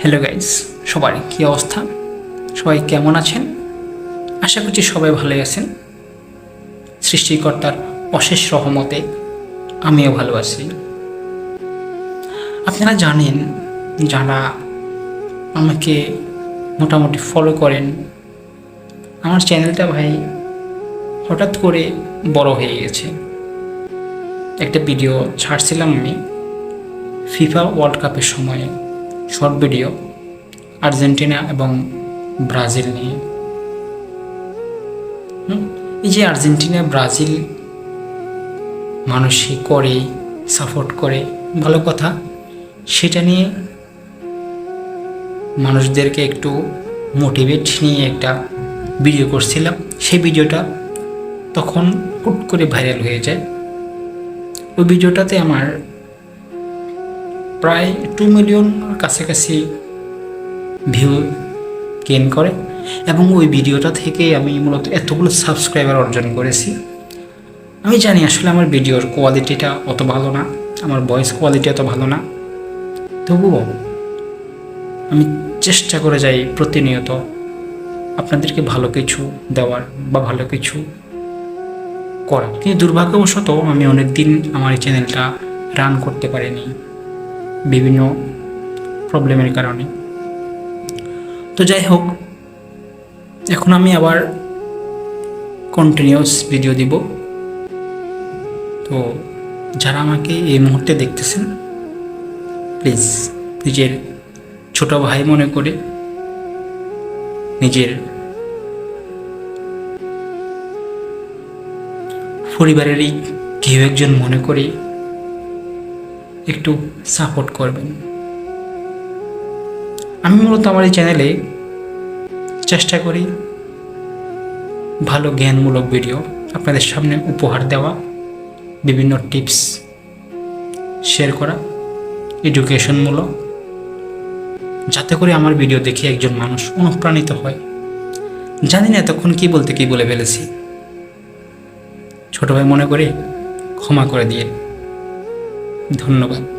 Hello guys সবার কী অবস্থা? সবাই কেমন আছেন? আশা করছি সবাই ভালো আছেন। সৃষ্টিকর্তার অশেষ রহমতে আমিও ভালো আছি। আপনারা জানেন, যারা আমাকে মোটামুটি ফলো করেন, আমার চ্যানেলটা ভাই হঠাৎ করে বড় হয়ে গেছে। একটা ভিডিও ছাড়ছিলাম আমি ফিফা ওয়ার্ল্ড কাপের সময়ে। শর্ট ভিডিও আর্জেন্টিনা এবং ব্রাজিল নিয়ে। এই যে আর্জেন্টিনা, ব্রাজিল মানুষই করে সাপোর্ট করে, ভালো কথা, সেটা নিয়ে মানুষদেরকে একটু মোটিভেট নিয়ে একটা ভিডিও করছিলাম। সেই ভিডিওটা তখন হুট করে ভাইরাল হয়ে যায়। ওই ভিডিওটাতে আমার প্রায় টু মিলিয়ন কাছাকাছি ভিউ গেন করে। এবং ওই ভিডিওটা থেকে আমি মূলত এতগুলো সাবস্ক্রাইবার অর্জন করেছি। আমি জানি আসলে আমার ভিডিওর কোয়ালিটিটা অত ভালো না, আমার ভয়েস কোয়ালিটি অত ভালো না। তবুও আমি চেষ্টা করে যাই প্রতিনিয়ত আপনাদেরকে ভালো কিছু দেওয়ার বা ভালো কিছু করার। কিন্তু দুর্ভাগ্যবশত আমি অনেক দিন আমার এই চ্যানেলটা রান করতে পারিনি। বিভিন্ন প্রবলেমের কারণে। তো যাই হোক, এখন আমি আবার কন্টিনিউয়াস ভিডিও দিব। তো যারা আমাকে এই মুহূর্তে দেখতেছেন প্লিজ নিজের ছোট ভাই মনে করে নিজের পরিবারেরই কেউ একজন মনে করে একটু সাপোর্ট করবেন। আমি মূলত আমার এই চ্যানেলে চেষ্টা করি ভালো জ্ঞানমূলক ভিডিও আপনাদের সামনে উপহার দেওয়া, বিভিন্ন টিপস শেয়ার করা এডুকেশনমূলক যাতে করে আমার ভিডিও দেখে একজন মানুষ অনুপ্রাণিত হয়। জানি না এতক্ষণ কী বলতে কী বলে ফেলেছি। ছোটো ভাই মনে করে ক্ষমা করে দিয়ে ধন্যবাদ।